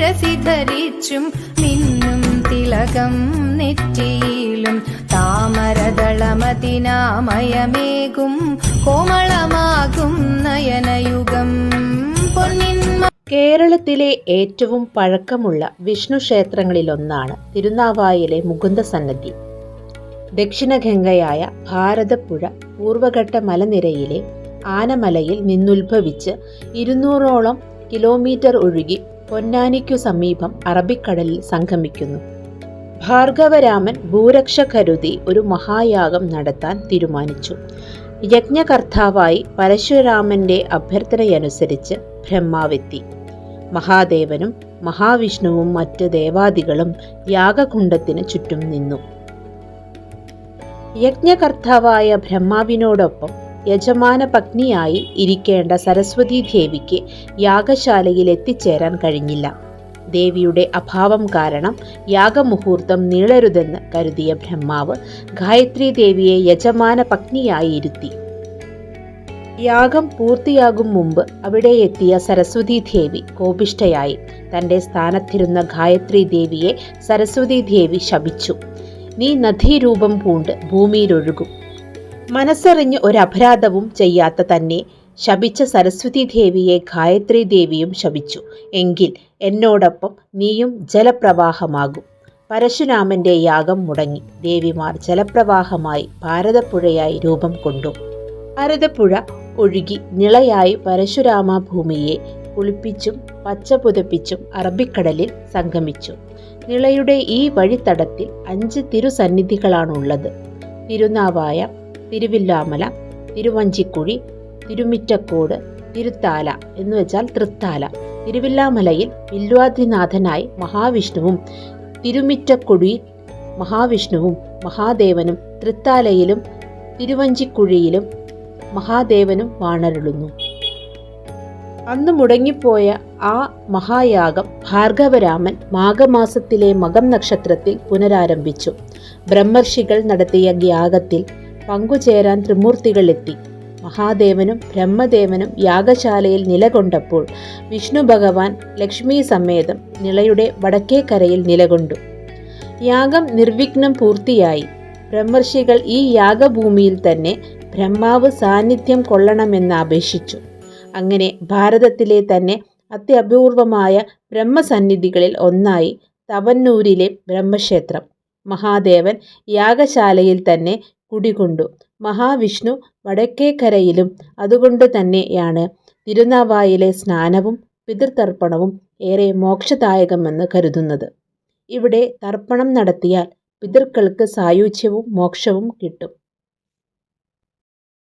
ശിരസി ധരിച്ചും മിന്നും തിലകം നെറ്റിയിലും താമരതളമതിനാമയമേകും കോമളമാകും നയനയുഗം. കേരളത്തിലെ ഏറ്റവും പഴക്കമുള്ള വിഷ്ണു ക്ഷേത്രങ്ങളിലൊന്നാണ് തിരുനാവായിലെ മുകുന്ദസന്നദ്ധി ദക്ഷിണഗംഗയായ ഭാരതപ്പുഴ പൂർവഘട്ട മലനിരയിലെ ആനമലയിൽ നിന്നുത്ഭവിച്ച് ഇരുന്നൂറോളം കിലോമീറ്റർ ഒഴുകി പൊന്നാനിക്കു സമീപം അറബിക്കടലിൽ സംഗമിക്കുന്നു. ഭാർഗവരാമൻ ഭൂരക്ഷ കരുതി ഒരു മഹായാഗം നടത്താൻ തീരുമാനിച്ചു. യജ്ഞകർത്താവായി പരശുരാമന്റെ അഭ്യർത്ഥനയനുസരിച്ച് ബ്രഹ്മാവെത്തി. മഹാദേവനും മഹാവിഷ്ണുവും മറ്റ് ദേവാദികളും യാഗകുണ്ഡത്തിന് ചുറ്റും നിന്നു. യജ്ഞകർത്താവായ ബ്രഹ്മാവിനോടൊപ്പം യജമാന പത്നിയായി ഇരിക്കേണ്ട സരസ്വതി ദേവിക്ക് യാഗശാലയിൽ എത്തിച്ചേരാൻ കഴിഞ്ഞില്ല. ദേവിയുടെ അഭാവം കാരണം യാഗമുഹൂർത്തം നീളരുതെന്ന് കരുതിയ ബ്രഹ്മാവ് ഗായത്രി ദേവിയെ യജമാന പത്നിയായി ഇരുത്തി യാഗം പൂർത്തിയാകും മുമ്പ് അവിടെ എത്തിയ സരസ്വതി ദേവി കോപിഷ്ഠയായി തന്റെ സ്ഥാനത്തിരുന്ന ഗായത്രി ദേവിയെ സരസ്വതി ദേവി ശപിച്ചു. നീ നദീരൂപം പൂണ്ട് ഭൂമിയിലൊഴുകും. മനസ്സറിഞ്ഞ് ഒരപരാധവും ചെയ്യാത്ത തന്നെ ശപിച്ച സരസ്വതി ദേവിയെ ഗായത്രി ദേവിയും ശപിച്ചു. എങ്കിൽ എന്നോടൊപ്പം നീയും ജലപ്രവാഹമാകും. പരശുരാമന്റെ യാഗം മുടങ്ങി. ദേവിമാർ ജലപ്രവാഹമായി ഭാരതപ്പുഴയായി രൂപം കൊണ്ടു. ഭാരതപ്പുഴ ഒഴുകി നിളയായി പരശുരാമ ഭൂമിയെ കുളിപ്പിച്ചും പച്ച പുതപ്പിച്ചും അറബിക്കടലിൽ സംഗമിച്ചു. നിളയുടെ ഈ വഴിത്തടത്തിൽ അഞ്ച് തിരുസന്നിധികളാണുള്ളത്. തിരുനാവായ തിരുവില്ലാമല തിരുവഞ്ചിക്കുഴി തിരുമിറ്റക്കോട് തിരുത്താല എന്ന് വെച്ചാൽ തൃത്താല. തിരുവില്ലാമലയിൽ വില്വാദിനാഥനായി മഹാവിഷ്ണുവും തിരുമിറ്റക്കുഴി മഹാവിഷ്ണുവും മഹാദേവനും തൃത്താലയിലും തിരുവഞ്ചിക്കുഴിയിലും മഹാദേവനും വാണരുളുന്നു. അന്ന് മുടങ്ങിപ്പോയ ആ മഹായാഗം ഭാർഗവരാമൻ മാഘമാസത്തിലെ മകം നക്ഷത്രത്തിൽ പുനരാരംഭിച്ചു. ബ്രഹ്മർഷികൾ നടത്തിയ യാഗത്തിൽ പങ്കുചേരാൻ ത്രിമൂർത്തികളെത്തി മഹാദേവനും ബ്രഹ്മദേവനും യാഗശാലയിൽ നിലകൊണ്ടപ്പോൾ വിഷ്ണു ഭഗവാൻ ലക്ഷ്മി സമേതം നിളയുടെ വടക്കേക്കരയിൽ നിലകൊണ്ടു. യാഗം നിർവിഘ്നം പൂർത്തിയായി. ബ്രഹ്മർഷികൾ ഈ യാഗഭൂമിയിൽ തന്നെ ബ്രഹ്മാവ് സാന്നിധ്യം കൊള്ളണമെന്ന് അപേക്ഷിച്ചു. അങ്ങനെ ഭാരതത്തിലെ തന്നെ അത്യപൂർവമായ ബ്രഹ്മസന്നിധികളിൽ ഒന്നായി തവന്നൂരിലെ ബ്രഹ്മക്ഷേത്രം. മഹാദേവൻ യാഗശാലയിൽ തന്നെ കുടികൊണ്ടു. മഹാവിഷ്ണു വടക്കേക്കരയിലും അതുകൊണ്ട് തന്നെയാണ് തിരുനാവായിലെ സ്നാനവും പിതൃതർപ്പണവും ഏറെ മോക്ഷദായകമെന്ന് കരുതുന്നത്. ഇവിടെ തർപ്പണം നടത്തിയാൽ പിതൃക്കൾക്ക് സായുജ്യവും മോക്ഷവും കിട്ടും.